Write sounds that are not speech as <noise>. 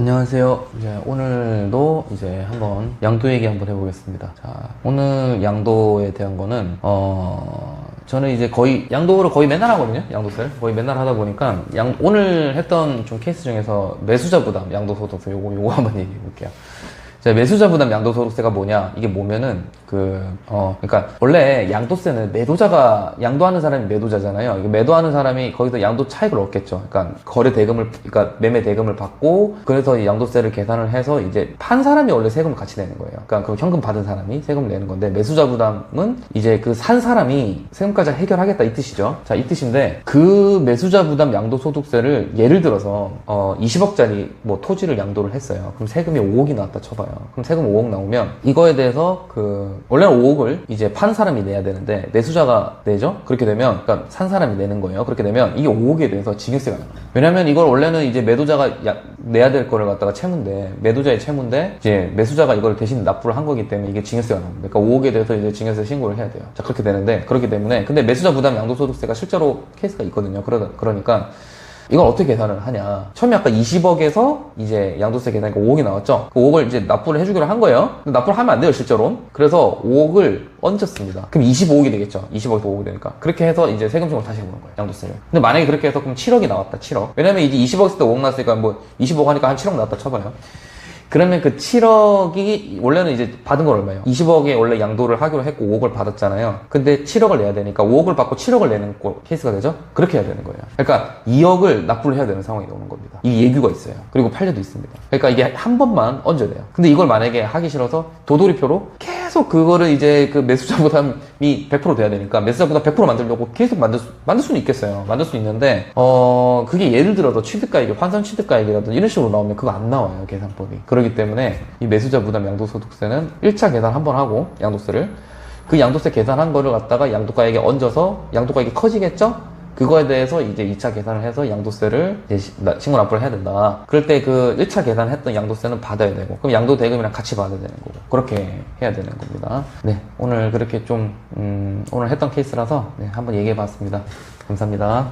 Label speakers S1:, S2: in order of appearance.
S1: 안녕하세요. 이제 오늘도 이제 한번 양도 얘기 한번 해보겠습니다. 자, 오늘 양도에 대한 거는 어 저는 이제 거의 양도를 거의 맨날 하거든요. 양도세를 거의 맨날 하다 보니까 양 오늘 했던 좀 케이스 중에서 매수자 부담 양도소득세 요거 요거 한번 <laughs> 얘기해 볼게요. 자, 매수자 부담 양도소득세가 뭐냐? 이게 뭐면은, 그, 어, 그러니까, 원래 양도세는 매도자가, 양도하는 사람이 매도자잖아요. 이게 매도하는 사람이 거기서 양도 차익을 얻겠죠. 그러니까, 거래 대금을, 그러니까, 매매 대금을 받고, 그래서 이 양도세를 계산을 해서 이제 판 사람이 원래 세금을 같이 내는 거예요. 그러니까, 그 현금 받은 사람이 세금을 내는 건데, 매수자 부담은 이제 그 산 사람이 세금까지 해결하겠다 이 뜻이죠. 자, 이 뜻인데, 그 매수자 부담 양도소득세를 예를 들어서, 어, 20억짜리 뭐 토지를 양도를 했어요. 그럼 세금이 5억이 나왔다 쳐봐요. 그럼 세금 5억 나오면 이거에 대해서 그 원래는 5억을 이제 판 사람이 내야 되는데 매수자가 내죠. 그렇게 되면 그러니까 산 사람이 내는 거예요. 그렇게 되면 이게 5억에 대해서 증여세가 나와요. 왜냐면 이걸 원래는 이제 매도자가 야- 내야 될 거를 갖다가 채무인데 매도자의 채무인데 이제 매수자가 이걸 대신 납부를 한 거기 때문에 이게 증여세가 나옵니다. 그러니까 5억에 대해서 이제 증여세 신고를 해야 돼요. 자 그렇게 되는데 그렇기 때문에 근데 매수자 부담 양도소득세가 실제로 케이스가 있거든요. 그러다 그러니까 이걸 어떻게 계산을 하냐. 처음에 아까 20억에서 이제 양도세 계산이니까 5억이 나왔죠. 그 5억을 이제 납부를 해주기로 한 거예요. 납부를 하면 안 돼요, 실제로. 그래서 5억을 얹었습니다. 그럼 25억이 되겠죠. 20억에서 5억이 되니까. 그렇게 해서 이제 세금증을 다시 해보는 거예요, 양도세를. 근데 만약에 그렇게 해서 그럼 7억이 나왔다, 7억. 왜냐면 이제 20억 했을 때 5억 나왔으니까 뭐 25억 하니까 한 7억 나왔다 쳐봐요. 그러면 그 7억이 원래는 이제 받은 건 얼마예요? 20억에 원래 양도를 하기로 했고 5억을 받았잖아요. 근데 7억을 내야 되니까 5억을 받고 7억을 내는 거- 케이스가 되죠? 그렇게 해야 되는 거예요. 그러니까 2억을 납부를 해야 되는 상황이 오는 겁니다. 이 예규가 있어요. 그리고 판례도 있습니다. 그러니까 이게 한 번만 얹어야 돼요. 근데 이걸 만약에 하기 싫어서 도돌이표로 계속 그거를 이제 그 매수자 부담이 100% 돼야 되니까 매수자 부담 100% 만들려고 계속 만들 수, 만들 수는 있겠어요. 만들 수 있는데 어 그게 예를 들어서 취득가액이 환산 취득가액이라든지 이런 식으로 나오면 그거 안 나와요 계산법이. 그렇기 때문에 이 매수자 부담 양도소득세는 1차 계산 한 번 하고 양도세를 그 양도세 계산한 거를 갖다가 양도가액에 얹어서 양도가액이 커지겠죠? 그거에 대해서 이제 2차 계산을 해서 양도세를 신고 납부를 해야 된다. 그럴 때 그 1차 계산했던 양도세는 받아야 되고, 그럼 양도 대금이랑 같이 받아야 되는 거고, 그렇게 해야 되는 겁니다. 네, 오늘 그렇게 좀, 음, 오늘 했던 케이스라서, 네, 한번 얘기해 봤습니다. 감사합니다.